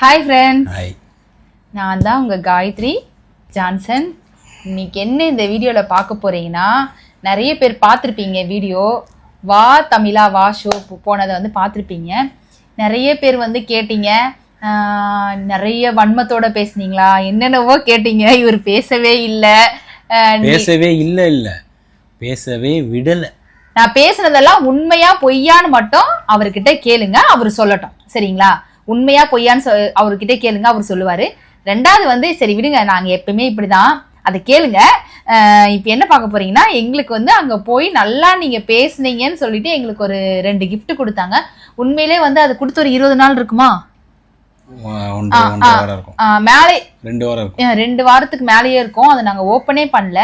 Hi friends hi நான் தான் உங்கள் காயத்ரி ஜான்சன். இன்னைக்கு என்ன இந்த வீடியோவில் பார்க்க போறீங்கன்னா நிறைய பேர் பார்த்துருப்பீங்க வீடியோ. வா தமிழா வா ஷோ போனதை வந்து பார்த்துருப்பீங்க. நிறைய பேர் வந்து கேட்டீங்க. நிறைய வன்மத்தோட பேசுனீங்களா? என்னென்னவோ கேட்டீங்க. இவர் பேசவே இல்லை. பேசவே இல்ல இல்ல. பேசவே விடல. நான் பேசுனதெல்லாம் உண்மையா பொய்யான்னு மட்டும் அவர்கிட்ட கேளுங்க. அவர் சொல்லட்டும். சரிங்களா? உண்மையா பொய்யான்னு சொ- அவர்கிட்ட கேளுங்க அவர் சொல்லுவாரு. ரெண்டாவது வந்து சரி விடுங்க நாங்க எப்பவுமே இப்படிதான். அதை கேளுங்க. இப்ப என்ன பார்க்க போறீங்கன்னா எங்களுக்கு வந்து அங்க போய் நல்லா நீங்க பேசுனீங்கன்னு சொல்லிட்டு எங்களுக்கு ஒரு ரெண்டு gift கொடுத்தாங்க. உண்மையிலே வந்து அது கொடுத்து ஒரு இருபது நாள் இருக்குமா? மேலே ரெண்டு வாரத்துக்கு மேலேயே இருக்கும். அதை நாங்கள் ஓப்பனே பண்ணல.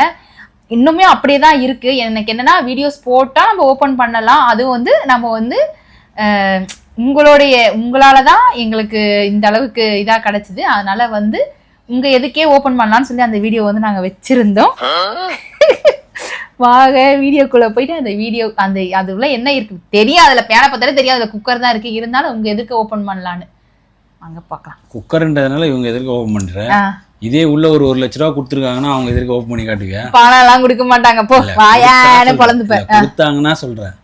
இன்னுமே அப்படியே தான் இருக்கு. எனக்கு என்னன்னா வீடியோஸ் போட்டால் நம்ம ஓப்பன் பண்ணலாம். அதுவும் வந்து நம்ம வந்து உங்களுடைய உங்களால தான் எங்களுக்கு இந்த அளவுக்கு இதாக கிடைச்சிது. அதனால வந்து உங்க எதுக்கே ஓப்பன் பண்ணலாம்னு சொல்லி அந்த வீடியோ வந்து நாங்கள் வச்சிருந்தோம். வாங்க வீடியோக்குள்ள போயிட்டு அந்த வீடியோ அந்த அதுல என்ன இருக்கு? தெரியும் அதுல பேனை பார்த்தாலே தெரியும் அதுல குக்கர் தான் இருக்கு. இருந்தாலும் உங்க எதுக்கு ஓப்பன் பண்ணலான்னு அங்க பார்க்கலாம். குக்கர்ன்றதுனால இவங்க எதிர்க்க ஓப்பன் பண்ற? ஆ. இதே உள்ள ஒரு ஒரு லட்ச ரூபா கொடுத்துருக்காங்கன்னா அவங்க எதிர்க்க ஓப்பன் பண்ணி காட்டுவியா? பணம் எல்லாம் கொடுக்க மாட்டாங்க. போ வாயான்னு இல்ல, கொடுத்தாங்கன்னா சொல்றேன்.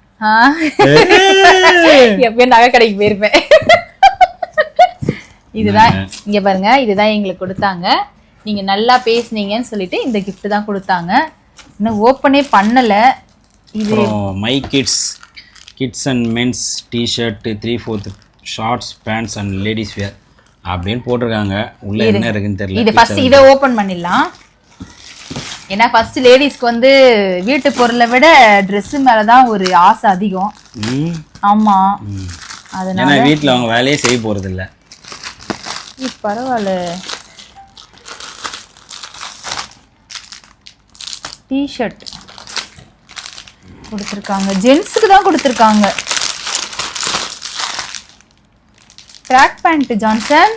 எப்பயும் நகை கடைக்கு போயிருப்பேன். இதுதான் இங்க பாருங்க இதுதான் எங்களுக்கு கொடுத்தாங்க. நீங்க நல்லா பேசுனீங்கன்னு சொல்லிட்டு இந்த gift தான் கொடுத்தாங்க. இன்னும் ஓப்பனே பண்ணல. இது my kids kids and men's T shirt three fourth shorts pants and ladies wear அப்படின்னு போட்டிருக்காங்க. உள்ள என்ன இருக்குன்னு தெரியல. இது ஃபர்ஸ்ட் இதை ஓபன் பண்ணிடலாம். ஏன்னா ஃபர்ஸ்ட் லேடிஸ்க்கு வந்து வீட்டு பொருளை விட Dress மேல தான் ஒரு ஆசை அதிகம். ஆமா. அதனால ஏன்னா வீட்டில் அவங்க வேலையே செய்ய போறது இல்ல பரவாயில்ல. டிஷர்ட் கொடுத்துருக்காங்க. ஜென்ஸுக்கு தான் கொடுத்துருக்காங்க. ட்ராக் பேண்ட் ஜான்சன்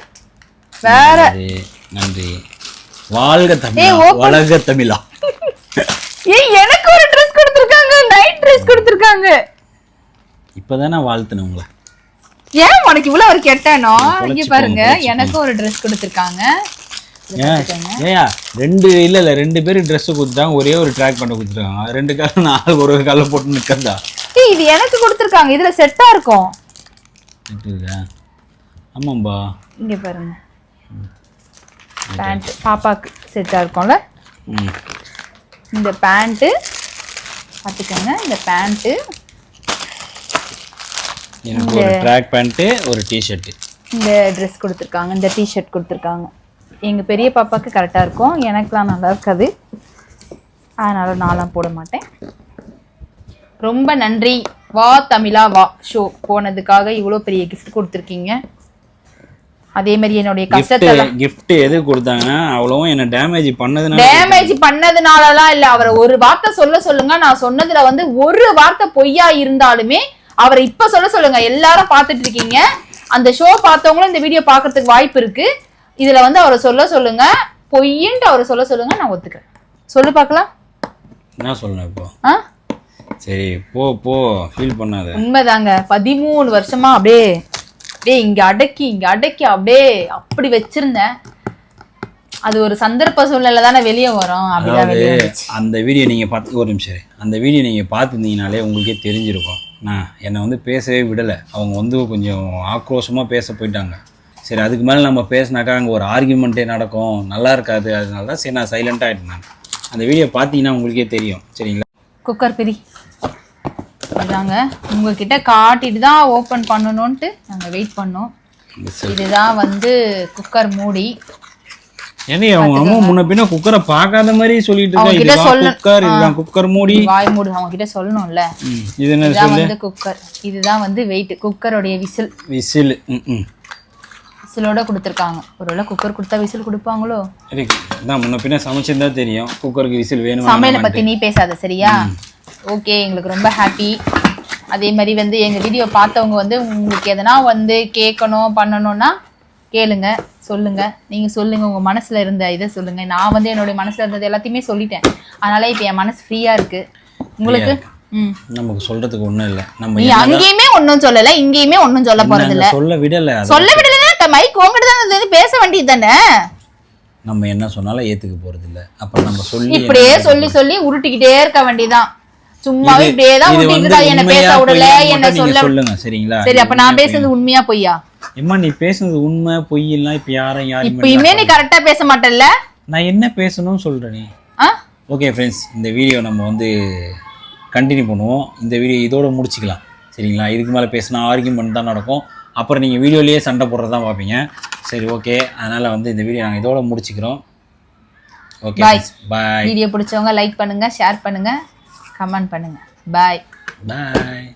வேற. நன்றி. வாழ்க தமிழா வளர்க தமிழா. ஏய் எனக்கு ஒரு ட்ரெஸ் கொடுத்துருக்காங்க நைட் ட்ரெஸ் கொடுத்துருக்காங்க. இப்பதானே வாழ்த்துனேன் உங்களை. ஏன் உனக்கு இவ்வளவு ஒரு கெட்டனோ? இங்க பாருங்க. எனக்கும் ஒரு ட்ரெஸ் கொடுத்துருக்காங்க. ஏன். ஏயா ரெண்டு இல்ல இல்ல ரெண்டு பேரும் Dress கொடுத்துட்டாங்க ஒரே ஒரு ட்ராக் பண்ண கொடுத்துருக்காங்க. ரெண்டு காலம் நாலு ஒரு ஒரு காலம் போட்டு நிக்கிறதா? ஏய் இது எனக்கு கொடுத்துருக்காங்க இதுல செட்டா இருக்கும். ஆமாம்பா. இங்க பாருங்க. பேண்ட் பாப்பாக்கு செட்டா இருக்கும்ல? இந்த பேண்ட்டு பார்த்துக்கோங்க இந்த பேண்ட்டு எனக்கு ஒரு ட்ராக் பேண்ட்டு ஒரு டிஷர்ட்டு இந்த ட்ரெஸ் கொடுத்துருக்காங்க இந்த டிஷர்ட் கொடுத்துருக்காங்க. எங்கள் பெரிய பாப்பாவுக்கு கரெக்டாக இருக்கும். எனக்குலாம் நல்லா இருக்காது. அதனால் நான்லாம் போட மாட்டேன். ரொம்ப நன்றி. வா தமிழா வா. ஷோ போனதுக்காக இவ்வளோ பெரிய கிஃப்ட் கொடுத்துருக்கீங்க. அதே மாதிரி என்னுடைய கஷ்டத்தை கிஃப்ட் எது கொடுத்தாங்கன்னா அவ்வளவும் என்ன டேமேஜ் பண்ணதுனால டேமேஜ் பண்ணதுனாலலாம் இல்ல. அவரை ஒரு வார்த்தை சொல்ல சொல்லுங்க. நான் சொன்னதுல வந்து ஒரு வார்த்தை பொய்யா இருந்தாலுமே அவரை இப்ப சொல்ல சொல்லுங்க. எல்லாரும் பார்த்துட்டு இருக்கீங்க. அந்த ஷோ பார்த்தவங்களும் இந்த வீடியோ பார்க்கறதுக்கு வாய்ப்பு இருக்கு. இதுல வந்து அவரை சொல்ல சொல்லுங்க. பொய்யின்ட்டு அவரை சொல்ல சொல்லுங்க. நான் ஒத்துக்கிறேன். சொல்லு பார்க்கலாம். என்ன சொல்லணும் இப்போ? ஆ? சரி போ போ. ஃபீல் பண்ணாத. உண்மைதாங்க. பதிமூணு வருஷமா அப்படியே அப்படியே இங்க அடக்கி இங்க அடக்கி அப்படியே அப்படி வச்சிருந்தேன். அது ஒரு சந்தர்ப்ப சூழ்நிலை தானே வெளியே வரும். அதாவது அந்த வீடியோ நீங்கள் பார்த்து ஒரு நிமிஷம். அந்த வீடியோ நீங்கள் பார்த்துருந்தீங்கனாலே உங்களுக்கே தெரிஞ்சிருக்கும். நான் என்னை வந்து பேசவே விடலை. அவங்க வந்து கொஞ்சம் ஆக்ரோஷமாக பேச போயிட்டாங்க. சரி அதுக்கு மேலே நம்ம பேசினாக்கா அங்கே ஒரு ஆர்கியூமெண்ட்டே நடக்கும். நல்லா இருக்காது. அதனால தான் சரி நான் சைலண்ட்டாக ஆகிட்டேன் அந்த வீடியோ பார்த்தீங்கன்னா உங்களுக்கே தெரியும். சரிங்களா? குக்கர் பிரி. இதாங்க உங்ககிட்ட காட்டிட்டு தான் ஓப்பன் பண்ணணும்ன்ட்டு நாங்கள் வெயிட் பண்ணோம். இதுதான் வந்து குக்கர் மூடி. ஏன்னா அவங்க அம்மா முன்ன பின்ன குக்கரை பார்க்காத மாதிரி சொல்லிட்டு இருக்கா? அவங்க கிட்ட சொல்ல- குக்கர் இதுதான் குக்கர் மூடி. வாய் மூடு அவங்க கிட்ட சொல்லணும்ல இது என்ன இதுதான் வந்து குக்கர் இதுதான் வந்து வெயிட் குக்கருடைய விசில் விசில் ம் விசிலோட கொடுத்துருக்காங்க. ஒருவேளை குக்கர் கொடுத்தா விசில் கொடுப்பாங்களோ? இருக்கு முன்ன பின்ன சமைச்சிருந்தா தெரியும். குக்கருக்கு விசில் வேணுமா சமையலை பத்தி நீ பேசாத சரியா? ஓகே எங்களுக்கு ரொம்ப ஹாப்பி அதே மாதிரி வந்து எங்க வீடியோ பார்த்தவங்க வந்து உங்களுக்கு எதனா வந்து கேட்கணும் பண்ணணும்னா கேளுங்க சொல்லுங்க. நீங்க சொல்லுங்க உங்க மனசுல இருந்த இதை சொல்லுங்க. நான் வந்து என்னுடைய மனசுல இருந்தது எல்லாத்தையுமே சொல்லிட்டேன். அதனால இப்போ என் மனசு ஃப்ரீயா இருக்கு. உங்களுக்கு? ம். நமக்கு சொல்றதுக்கு ஒண்ணும் இல்லை. நம்ம நீ அங்கேயுமே ஒன்றும் சொல்லல இங்கேயுமே ஒன்றும் சொல்ல போறது இல்ல சொல்ல விடல சொல்ல விடலைன்னா மைக் உங்ககிட்ட தான் இருந்தது பேச வேண்டியது தானே? நம்ம என்ன சொன்னாலும் ஏத்துக்க போறது இல்ல அப்புறம் நம்ம சொல்லி இப்படியே சொல்லி சொல்லி உருட்டிக்கிட்டே இருக்க வேண்டியதான் சும்மாவே இப்படியே தான் என்ன பேச விடல என்ன சொல்ல. சொல்லுங்க சரிங்களா? சரி அப்ப நான் பேசுறது உண்மையா பொய்யா? எம்மா நீ பேசுனது உண்மை பொய் எல்லாம் இப்ப யாரும் யாரும் இப்பயுமே நீ கரெக்டா பேச மாட்டல்ல? நான் என்ன பேசணும்னு சொல்றேன் நீ? ஓகே ஃப்ரெண்ட்ஸ் இந்த வீடியோ நம்ம வந்து கண்டினியூ பண்ணுவோம். இந்த வீடியோ இதோட முடிச்சுக்கலாம் சரிங்களா? இதுக்கு மேலே பேசினா ஆர்கியூமெண்ட் தான் நடக்கும். அப்புறம் நீங்கள் வீடியோலேயே சண்டை போடுறது தான் பார்ப்பீங்க. சரி ஓகே அதனால் வந்து இந்த வீடியோ நாங்கள் இதோட முடிச்சுக்கிறோம். ஓகே. பாய் வீடியோ பிடிச்சவங்க லைக் பண்ணுங்க ஷேர் பண்ணுங்க. கமெண்ட் பண்ணுங்க. Bye bye